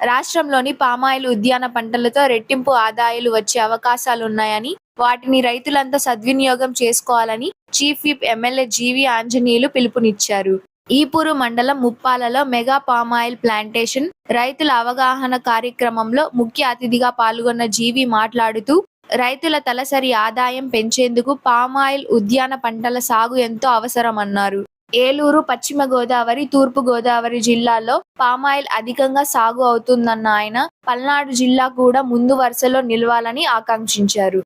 రాష్ట్రంలోని పామాయిల్ ఉద్యాన పంటలతో రెట్టింపు ఆదాయాలు వచ్చే అవకాశాలున్నాయని వాటిని రైతులంతా సద్వినియోగం చేసుకోవాలని chief whip MLA GV Anjaneyulu పిలుపునిచ్చారు. ఈపూరు మండలం ముప్పాలలో మెగా పామాయిల్ ప్లాంటేషన్ రైతుల అవగాహన కార్యక్రమంలో ముఖ్య అతిథిగా పాల్గొన్న జీవి మాట్లాడుతూ రైతుల తలసరి ఆదాయం పెంచేందుకు పామాయిల్ ఉద్యాన పంటల సాగు ఎంతో అవసరమన్నారు. ఏలూరు పశ్చిమ గోదావరి తూర్పు గోదావరి జిల్లాల్లో పామాయిల్ అధికంగా సాగు అవుతుందన్న ఆయన పల్నాడు జిల్లా కూడా ముందు వరుసలో నిలవాలని ఆకాంక్షించారు.